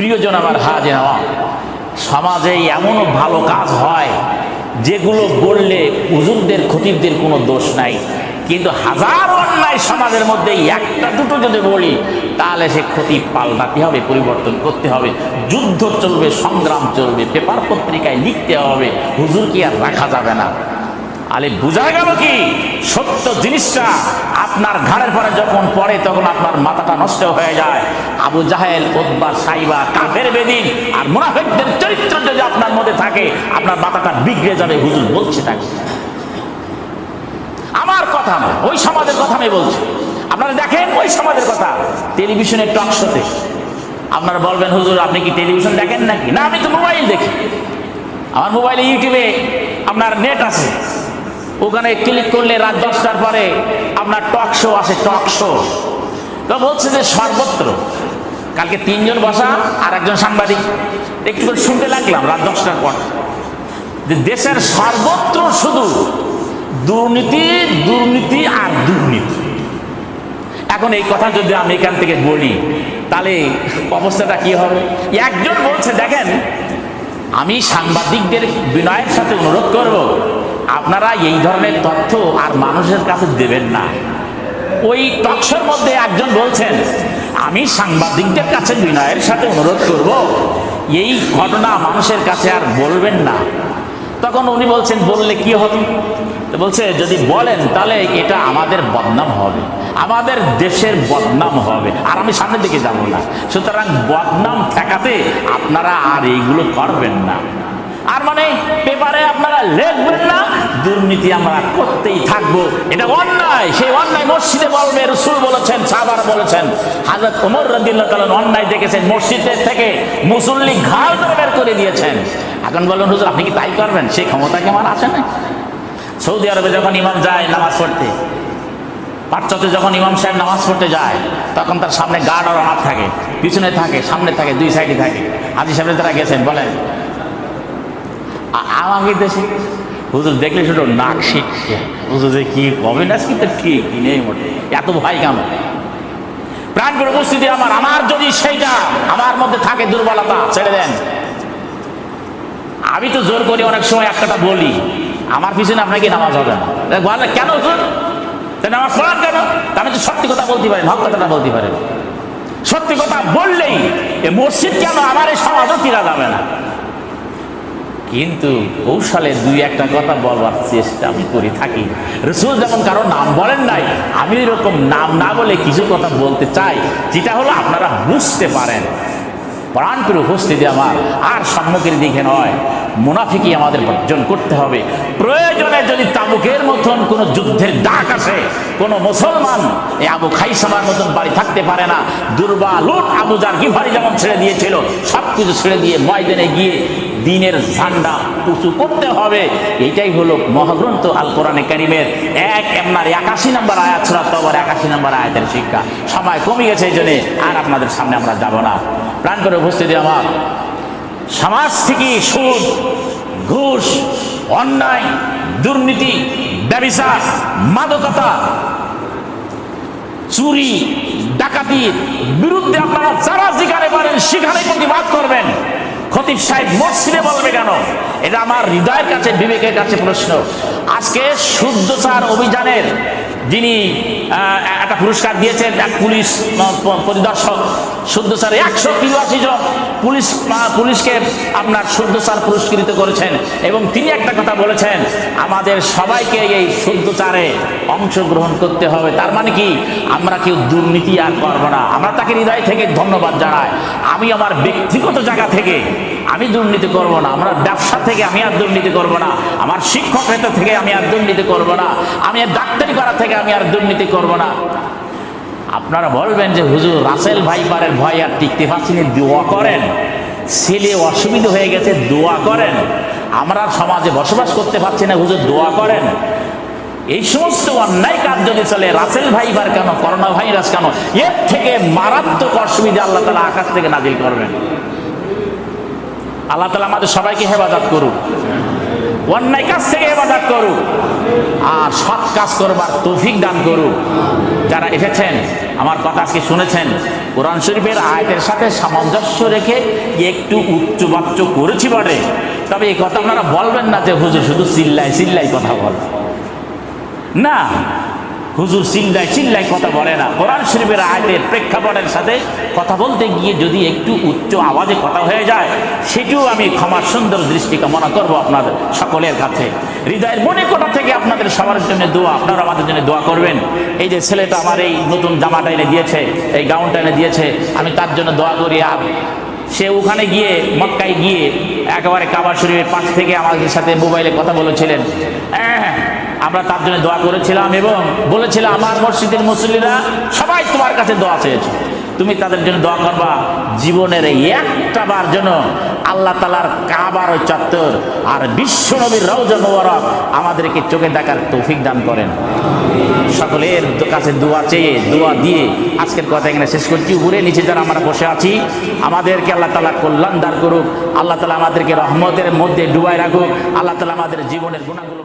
প্রিয়জন আমার হাজে নেওয়া সমাজে এমনও ভালো কাজ হয়, যেগুলো বললে হুজুরদের খতিবদের কোনো দোষ নাই। কিন্তু হাজার অন্যায় সমাজের মধ্যে একটা দুটো যদি বলি, তাহলে সে ক্ষতি পাল্টাতে হবে, পরিবর্তন করতে হবে। যুদ্ধ চলবে, সংগ্রাম চলবে, পেপার পত্রিকায় লিখতে হবে। হুজুর কি আর রাখা যাবে না? আলে, বোঝা গেল কি? সত্য জিনিসটা আপনার ঘাড়ের পরে যখন পড়ে, তখন আপনার মাথাটা নষ্ট হয়ে যায়। আবু জাহেল ওদবা সাইবা, কাফের, বেদিন আর মুনাফেকদের চরিত্র যদি আপনার মধ্যে থাকে, আপনার মাথাটা বিগড়ে যাবে। হুজুর বলছে তাকে। আমার কথা না ওই সমাজের কথা আমি বলছি। আপনারা দেখেন, ওই সমাজের কথা। টেলিভিশনের টক শোতে। আপনারা বলবেন, হুজুর, আপনি কি টেলিভিশন দেখেন নাকি? না, আমি তো মোবাইল দেখি। আমার মোবাইলে ইউটিউবে আপনার নেট আছে। ওখানে ক্লিক করলে রাত দশটার পরে আপনার টক শো আসে টক শো তো বলছে যে সর্বত্র, কালকে তিনজন বসা আর একজন সাংবাদিক। একটু করে শুনতে লাগলাম রাত দশটার পর। যে দেশের সর্বত্র শুধু দুর্নীতি দুর্নীতি আর দুর্নীতি। এখন এই কথা যদি আমি এখান থেকে বলি, তাহলে অবস্থাটা কি হবে? একজন বলছে, দেখেন, আমি সাংবাদিকদের বিনয়ের সাথে অনুরোধ করব আপনারা এই ধরনের তথ্য আর মানুষের কাছে দেবেন না। ওই টকশোর মধ্যে একজন বলছেন, আমি সাংবাদিকদের কাছে বিনয়ের সাথে অনুরোধ করব। এই ঘটনা মানুষের কাছে আর বলবেন না। তখন উনি বলছেন, বললে কি হবে? বলছে, যদি বলেন তাহলে এটা আমাদের বদনাম হবে। আমাদের দেশের বদনাম হবে। আর আমি সামনের দিকে যাব না। সুতরাং বদনাম ঠেকাতে আপনারা আর এইগুলো করবেন না। আর মানে পেপারে আপনারা লিখবেন না, দুর্নীতি আমরা করতেই থাকব। এটা অন্যায় সেই অন্যায় মসজিদে বলবে, রসুল বলেছেন সাবার বলেছেন। হাজরত ওমর রদিল্লাহ তালন অন্যায় দেখেছেন, মসজিদের থেকে মুসল্লি ঘাল ধরে বের করে দিয়েছেন। এখন বলুন, হুজুর, আপনি কি তাই করবেন? সেই ক্ষমতা কি আমার আছে না? সৌদি আরবে যখন ইমাম যায় নামাজ পড়তে পাটচতে যখন ইমাম সাহেব নামাজ পড়তে যায়, তখন তার সামনে গার্ড আর অনাথ থাকে, পিছনে থাকে, সামনে থাকে, দুই সাইডে থাকে। হাজি সাহেব যারা গেছেন, বলেন আমাকে দেশে হুজুর, দেখলে শুধু নাক শিখছে। হুজুর, যে কি কবে না কিন্তু ঠিক নেই মোটে। এত ভয় কেন? প্রাণ করে উপস্থিতি আমার। আমার যদি সেইটা আমার মধ্যে থাকে দুর্বলতা, ছেড়ে দেন। আমি তো জোর করি অনেক সময় একটা বলি। আমার পিছনে আপনাকে নামাজ হবে না। কেন নামাজ পড়ান কেন? আমি তো সত্যি কথা বলতে পারি হক কথাটা বলতে পারি। সত্যি কথা বললেই মসজিদ কেন আমার এই সমাজও ফিরা যাবে না? কিন্তু কৌশলে দুই একটা কথা বলবার চেষ্টা আমি করে থাকি। রসুল যেমন কারও নাম বলেন নাই, আমি এরকম নাম না বলে কিছু কথা বলতে চাই, যেটা হলো আপনারা বুঝতে পারেন। প্রাণ করে উপস্থিতি আমার আর সম্মুখের দিকে নয়। মুনাফিকি আমাদের বর্জন করতে হবে। প্রয়োজনে যদি তাবুকের মতন কোনো যুদ্ধের ডাক আসে, কোনো মুসলমান, এই আবু খাইসামার মতন বাড়ি থাকতে পারে না। দুর্বা, লুট, আবু জার গিফারি যেমন ছেড়ে দিয়েছিল সব কিছু ছেড়ে দিয়ে ময়দানে গিয়ে দিনের ঝান্ডা উঁচু করতে হবে। এটাই হলো মহাগ্রন্থ আল কোরআনে কারিমের এক আপনার একাশি নম্বর আয়াত ছিল তবর একাশি নম্বর আয়াতের শিক্ষা। সময় কমে গেছে এই জন্যে আর আপনাদের সামনে আমরা যাব না। প্রাণ করে উপস্থিতি আমার। সমাজ থেকে সুদ, ঘুষ, অন্যায়, দুর্নীতি ব্যবসা মাদকতা, চুরি, ডাকাতির বিরুদ্ধে আপনারা যারা যেখানে পারেন সেখানে প্রতিবাদ করবেন। খতিব সাহেব মসজিদে বলবে কেন? এটা আমার হৃদয়ের কাছে, বিবেকের কাছে প্রশ্ন। আজকে শুদ্ধচার অভিযানের যিনি একটা পুরস্কার দিয়েছেন, এক পুলিশ পরিদর্শক শুদ্ধচার একশো তিরাশি জন পুলিশ পুলিশকে আপনার শুদ্ধচার পুরস্কৃত করেছেন। এবং তিনি একটা কথা বলেছেন, আমাদের সবাইকে এই শুদ্ধচারে অংশগ্রহণ করতে হবে। তার মানে কি? আমরা কেউ দুর্নীতি আর করব না। আমরা তাকে হৃদয় থেকে ধন্যবাদ জানাই। আমি আমার ব্যক্তিগত জায়গা থেকে আমি দুর্নীতি করব না, আমার ব্যবসা থেকে আমি আর দুর্নীতি করব না, আমার শিক্ষক ক্ষেত্র থেকে আমি আর দুর্নীতি করব না, আমি ডাক্তারি করা থেকে আমি আর দুর্নীতি করব না। আপনারা বলবেন যে হুজুর রাসেল ভাইপারের ভয় আর টিকতে পারছি দোয়া করেন। ছেলে অসুবিধা হয়ে গেছে, দোয়া করেন। আমরা সমাজে বসবাস করতে পারছি না, হুজুর দোয়া করেন। এই সমস্ত অন্যায় কাজ যদি চলে রাসেল ভাইবার কেন, করোনা ভাইরাস কেন, এর থেকে মারাত্মক অসুবিধা আল্লাহ তালা আকাশ থেকে নাজিল করবেন। আল্লাহ তালা আমাদের সবাইকে হেফাজত করুক। অন্যায় কাজ থেকে এবাদাত করুক। আর সৎ কাজ করবার তৌফিক দান করুক। যারা এসেছেন, আমার কথা আজকে শুনেছেন, কোরআন শরীফের আয়তের সাথে সামঞ্জস্য রেখে একটু উচ্চবাচ্য করেছি বটে। তবে এই কথা আপনারা বলবেন না যে, হুজুর শুধু চিল্লাই চিল্লাই কথা বল। না হুজুর চিল্লাই চিল্লাই কথা বলে না। কোরআন শরীফের আয়তের প্রেক্ষাপটের সাথে কথা বলতে গিয়ে যদি একটু উচ্চ আওয়াজে কথা হয়ে যায়, সেটিও আমি ক্ষমার সুন্দর দৃষ্টি কামনা করব আপনাদের সকলের কাছে। হৃদয়ের মনে কোটা থেকে আপনাদের সবার জন্য দোয়া, আপনারা আমাদের জন্য দোয়া করবেন? এই যে ছেলেটা আমার এই নতুন জামাটা এনে দিয়েছে, এই গাউনটা এনে দিয়েছে, আমি তার জন্য দোয়া করি আর সে ওখানে গিয়ে, মক্কায় গিয়ে একেবারে কাবার শরীফের পাশ থেকে আমাদের সাথে মোবাইলে কথা বলেছিলেন। হ্যাঁ। আমরা তার জন্য দোয়া করেছিলাম এবং বলেছিলাম আমার মসজিদের মুসল্লিরা সবাই তোমার কাছে দোয়া চেয়েছে। তুমি তাদের জন্য দোয়া করবা। জীবনের এই একটা বার জন্য আল্লাহ তালার কাবার ওই চত্বর আর বিশ্ব নবীর রৌজ মোবারক আমাদেরকে চোখে দেখার তৌফিক দান করেন। সকলের কাছে দোয়া চেয়ে, দোয়া দিয়ে আজকের কথা এখানে শেষ করছি। উপরে নিচে যারা আমরা বসে আছি, আমাদেরকে আল্লাহ তালা কল্যাণ দান করুক। আল্লাহ তালা আমাদেরকে রহমতের মধ্যে ডুবাই রাখুক। আল্লাহ তালা আমাদের জীবনের গুণাগুলো